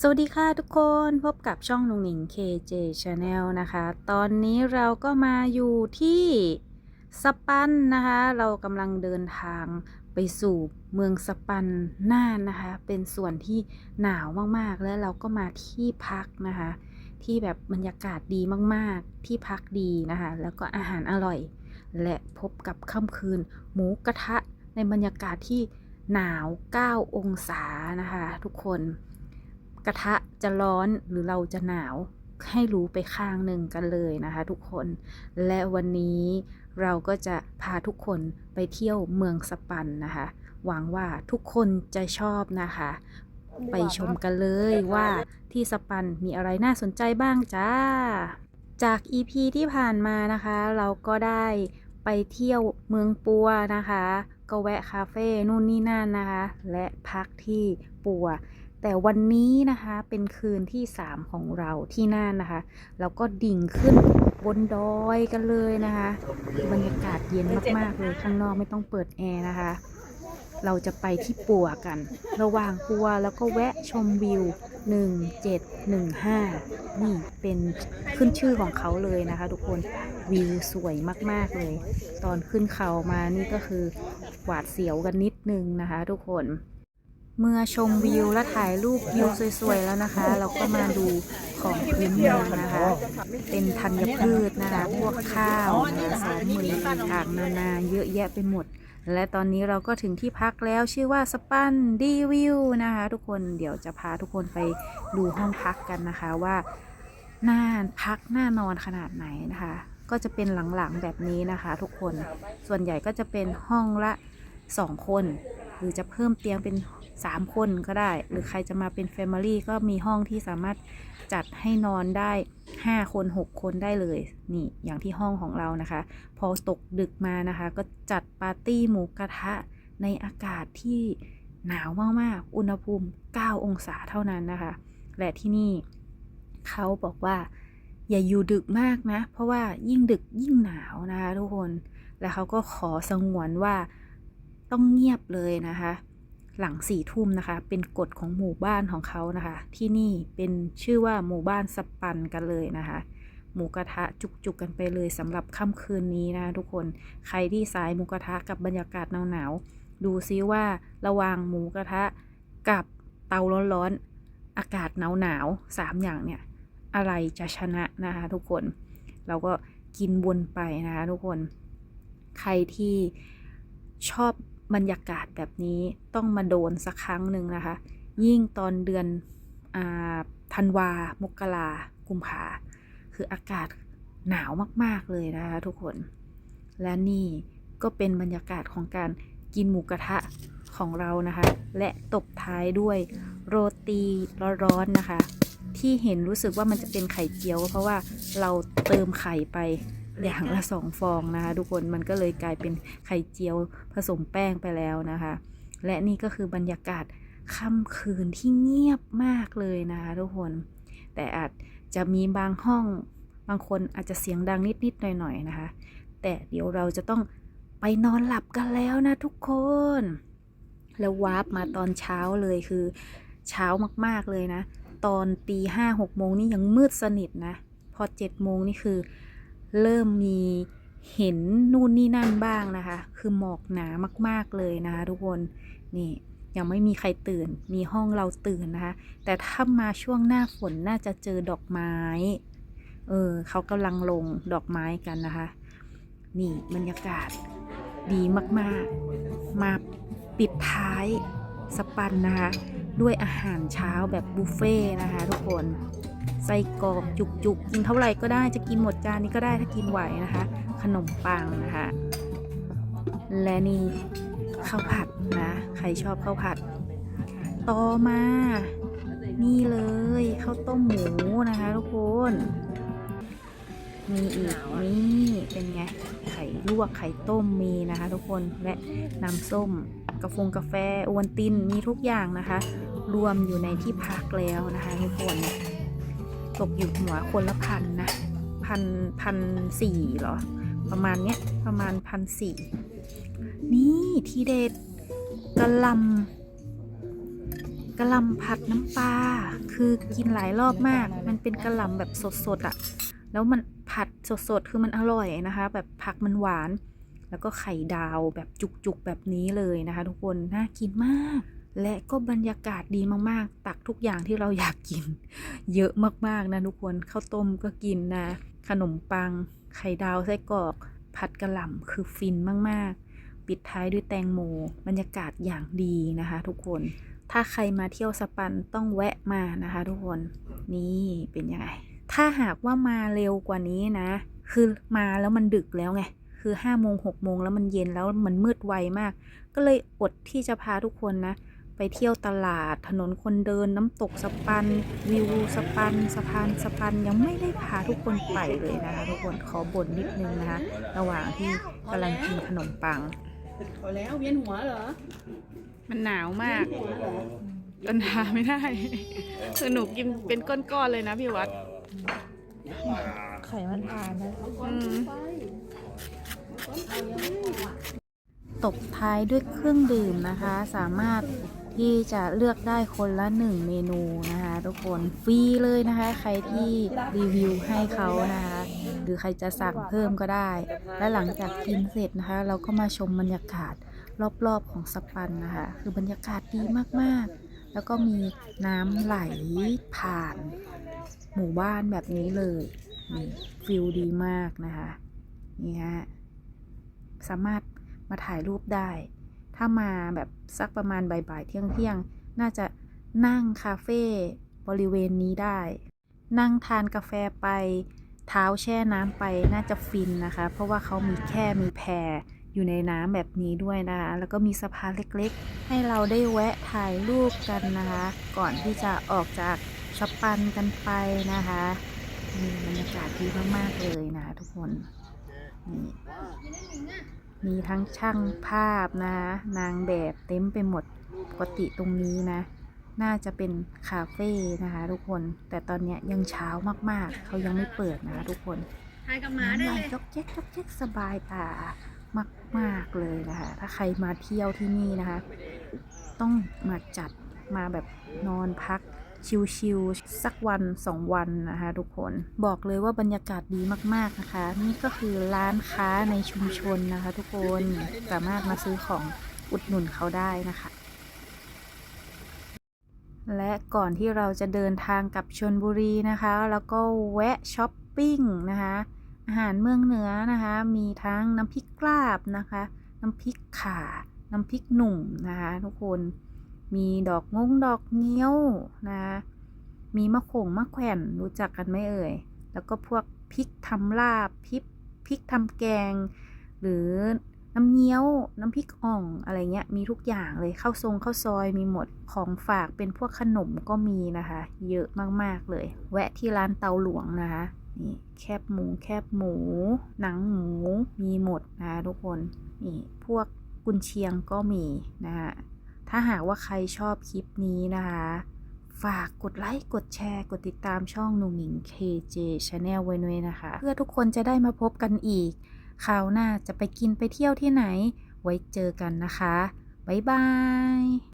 สวัสดีค่ะทุกคนพบกับช่องลุงหนิง KJ Channel นะคะ ตอนนี้เราก็มาอยู่ที่สปันนะคะ เรากำลังเดินทางไปสู่เมืองสปันน่านนะคะ เป็นส่วนที่หนาวมากๆ แล้วเราก็มาที่พักนะคะ ที่แบบบรรยากาศดีมากๆ ที่พักดีนะคะ แล้วก็อาหารอร่อย และพบกับค่ำคืน หมูกระทะในบรรยากาศที่หนาว 9 องศานะคะ ทุกคน กระทะจะร้อนหรือเราจะหนาวให้รู้ไปข้างหนึ่งกันเลยนะคะ ทุกคน และวันนี้เราก็จะพาทุกคนไปเที่ยวเมืองสปันนะคะ หวังว่าทุกคนจะชอบนะคะ ไปชมกันเลยว่าที่สปันมีอะไรน่าสนใจบ้างจ้า จาก EP ที่ผ่านมานะคะ เราก็ได้ไปเที่ยวเมืองปัวนะคะ ก็แวะคาเฟ่นู่นนี่นั่นนะคะ และพักที่ปัว แต่วันนี้นะคะเป็นคืนที่ 3 ของเราที่น่านนะคะเราก็ดิ่งขึ้นบนดอยกันเลยนะคะ บรรยากาศเย็นมากๆเลยข้างนอกไม่ต้องเปิดแอร์นะคะ เราจะไปที่ปัวกัน ระหว่างปัวแล้วก็แวะชมวิว 1715 นี่เป็นขึ้นชื่อของเขาเลยนะคะ ทุกคนวิวสวยมากๆเลย ตอนขึ้นเขามานี่ก็คือหวาดเสียวกันนิดนึงนะคะ ทุกคน เมื่อชมวิวและถ่ายรูปวิวสวยๆแล้วนะคะ เราก็มาดูของพื้นเมืองนะคะ เป็นธัญพืชนะคะ พวกข้าวนะคะสองมือต่างๆนานาเยอะแยะไปหมด และตอนนี้เราก็ถึงที่พักแล้วชื่อว่าสปันดีวิวนะคะ ทุกคนเดี๋ยวจะพาทุกคนไปดูห้องพักกันนะคะว่าน่าพักน่านอนขนาดไหนนะคะ ก็จะเป็นหลังๆแบบนี้นะคะ ทุกคนส่วนใหญ่ก็จะเป็นห้องละสองคน หรือจะเพิ่มเตียงเป็น 3 คนก็ได้ หรือใครจะมาเป็น Family ก็มีห้องที่สามารถจัดให้นอนได้ 5 คน 6 คนได้เลย นี่อย่างที่ห้องของเรานะคะ พอตกดึกมานะคะ ก็จัดปาร์ตี้หมูกระทะในอากาศที่หนาวมากๆ อุณหภูมิ 9 องศาเท่านั้นนะคะ และที่นี่เขาบอกว่าอย่าอยู่ดึกมากนะ เพราะว่ายิ่งดึกยิ่งหนาวนะคะทุกคน และเขาก็ขอสงวนว่าต้องเงียบเลยนะคะ หลังสี่ทุ่มนะคะ เป็นกฎของหมู่บ้านของเขานะคะ ที่นี่เป็นชื่อว่าหมู่บ้านสปันกันเลยนะคะ หมูกระทะจุกๆกันไปเลยสำหรับค่ำคืนนี้นะทุกคนใครที่สายหมูกระทะกับบรรยากาศหนาวๆดูซิว่าระหว่างหมูกระทะกับเตาร้อนๆอากาศหนาวๆสามอย่างเนี่ยอะไรจะชนะนะคะทุกคน เราก็กินวนไปนะคะทุกคน ใครที่ชอบ บรรยากาศแบบนี้ต้องมาโดนสักครั้งหนึ่งนะคะ ยิ่งตอนเดือนอธันวา มกรากุมภาคืออากาศหนาวมาก ๆ เลยนะคะทุกคน และนี่ก็เป็นบรรยากาศของการกินหมูกระทะของเรานะคะ และตบท้ายด้วยโรตีร้อนๆนะคะ ที่เห็นรู้สึกว่ามันจะเป็นไข่เจียว เพราะว่าเราเติมไข่ไป อย่างละสองฟองนะคะ ทุกคนมันก็เลยกลายเป็นไข่เจียวผสมแป้งไปแล้วนะคะ และนี่ก็คือบรรยากาศค่ำคืนที่เงียบมากเลยนะคะทุกคน แต่อาจจะมีบางห้องบางคนอาจจะเสียงดังนิด ๆ หน่อย ๆ นะคะ แต่เดี๋ยวเราจะต้องไปนอนหลับกันแล้วนะทุกคน แล้ววาร์ปมาตอนเช้าเลยคือเช้ามาก ๆ เลยนะ ตอนตีห้าหกโมงนี่ยังมืดสนิทนะ พอเจ็ดโมงนี่คือ เริ่มมีเห็นนู่นนี่นั่นบ้างนะคะ คือหมอกหนามาก ๆเลยนะคะทุกคนนี่ยังไม่มีใครตื่น มีห้องเราตื่นนะคะ แต่ถ้ามาช่วงหน้าฝนน่าจะเจอดอกไม้ เออเขากำลังลงดอกไม้กันนะคะ นี่บรรยากาศดีมากๆ มาปิดท้ายสปันนะคะ ด้วยอาหารเช้าแบบบุฟเฟ่ต์นะคะทุกคน ไส้กรอกจุกๆกินเท่าไหร่ก็ได้จะกินหมดจานนี้ก็ได้ถ้ากินไหวนะคะ ขนมปังนะคะ และนี่ข้าวผัดนะใครชอบข้าวผัด ต่อมา นี่เลยข้าวต้มหมูนะคะทุกคนมีอีกนี่เป็นไงไข่ลวกไข่ต้มมีนะคะทุกคนและน้ำส้มกาแฟกาแฟโอวัลตินมีทุกอย่างนะคะ รวมอยู่ในที่พักแล้วนะคะทุกคน ตกอยู่หัวคนละพันนะพันพันสี่เหรอ ประมาณเนี้ยประมาณพันสี่นี่ทีเด็ดกระหลกระลำผัดน้ำปลาคือกินหลายรอบมาก มันเป็นกระลำแบบสดๆอะ่ะ แล้วมันผัดสดๆ คือมันอร่อยนะคะ แบบผักมันหวาน แล้วก็ไข่ดาวแบบจุกๆแบบนี้เลยนะคะ ทุกคนน่ากินมาก และก็บรรยากาศดีมากๆ ตักทุกอย่างที่เราอยากกิน เยอะมากๆนะทุกคนข้าวต้มก็กินนะ ขนมปัง ไข่ดาวไส้กรอก ผัดกระหล่ำคือฟินมากๆ ปิดท้ายด้วยแตงโม บรรยากาศอย่างดีนะคะทุกคน ถ้าใครมาเที่ยวสปันต้องแวะมานะคะทุกคน นี่เป็นยังไง ถ้าหากว่ามาเร็วกว่านี้นะ คือมาแล้วมันดึกแล้วไงคือ5้าโมงหกโมงแล้วมันเย็นแล้วมันมืดไวมาก ก็เลยอดที่จะพาทุกคนนะ ไปเที่ยวตลาดถนนคนเดินน้ำตกสปัน วิวสปันสะพานสปันยังไม่ได้พาทุกคนไปเลยนะคะทุกคนขอบ่นนิดนึงนะคะระหว่างที่กำลังกินขนมปังพอแล้วเวียนหัวเหรอ มันหนาวมากปัญหาไม่ได้ คือหนูกินเป็นก้อนๆเลยนะพี่วัด ไข่มันผ่านนะอืมตบท้ายด้วยเครื่องดื่มนะคะ สามารถ ที่จะเลือกได้คนละหนึ่งเมนูนะคะ ทุกคนฟรีเลยนะคะ ใครที่รีวิวให้เขานะคะ หรือใครจะสั่งเพิ่มก็ได้ และหลังจากกินเสร็จนะคะ เราก็มาชมบรรยากาศรอบๆของสปันนะคะ คือบรรยากาศดีมากๆ แล้วก็มีน้ำไหลผ่าน หมู่บ้านแบบนี้เลยนี่ฟิลดีมากนะคะนี่ฮะสามารถมาถ่ายรูปได้ ถ้ามาแบบสักประมาณบ่ายๆเที่ยงๆน่าจะนั่งคาเฟ่บริเวณนี้ได้ นั่งทานกาแฟไป เท้าแช่น้ำไปน่าจะฟินนะคะ เพราะว่าเขามีแค่มีแพรอยู่ในน้ำแบบนี้ด้วยนะคะ แล้วก็มีสะพานเล็กๆ ให้เราได้แวะถ่ายรูปกันนะคะ ก่อนที่จะออกจากสปันกันไปนะคะนี่บรรยากาศดีมากๆเลยนะคะทุกคนนี่ มีทั้งช่างภาพนะนางแบบเต็มไปหมดปกติตรงนี้นะ น่าจะเป็นคาเฟ่นะคะทุกคน แต่ตอนเนี้ยยังเช้ามากๆ เขายังไม่เปิดนะคะทุกคนทายกับหมาน้ำได้ไหลเลยจอกแจ๊กจอกแจ๊กสบายตามากๆเลยนะคะ ถ้าใครมาเที่ยวที่นี่นะคะ ต้องมาจัดมาแบบนอนพัก ชิลๆสักวันสองวันนะคะทุกคนบอกเลยว่าบรรยากาศดีมากๆนะคะ นี่ก็คือร้านค้าในชุมชนนะคะ ทุกคนสามารถมาซื้อของอุดหนุนเขาได้นะคะและก่อนที่เราจะเดินทางกับชนบุรีนะคะ แล้วก็แวะช้อปปิ้งนะคะ อาหารเมืองเหนือนะคะ มีทั้งน้ำพริกกลาบนะคะ น้ำพริกข่า น้ำพริกหนุ่มนะคะ ทุกคน มีดอกงงดอกเงี้ยวนะคะมีมะขงมะแขวนรู้จักกันไหมเอ่ย แล้วก็พวกพริกทำลาบพริกพริกทำแกง หรือน้ำเงี้ยว น้ำพริกอ่อง อะไรเงี้ย มีทุกอย่างเลย ข้าวทรงข้าวซอย มีหมด ของฝากเป็นพวกขนมก็มีนะคะ เยอะมาก ๆ เลย แวะที่ร้านเตาหลวงนะคะ นี่ แคบหมู แคบหมู หนังหมู มีหมดนะคะทุกคน นี่ พวกกุนเชียงก็มีนะคะ ถ้าหากว่าใครชอบคลิปนี้นะคะ ฝากกดไลค์ กดแชร์ กดติดตามช่องหนุ่งหนิง KJ Channel ไว้ด้วยนะคะ เพื่อทุกคนจะได้มาพบกันอีก คราวหน้าจะไปกินไปเที่ยวที่ไหน ไว้เจอกันนะคะ บ๊ายบาย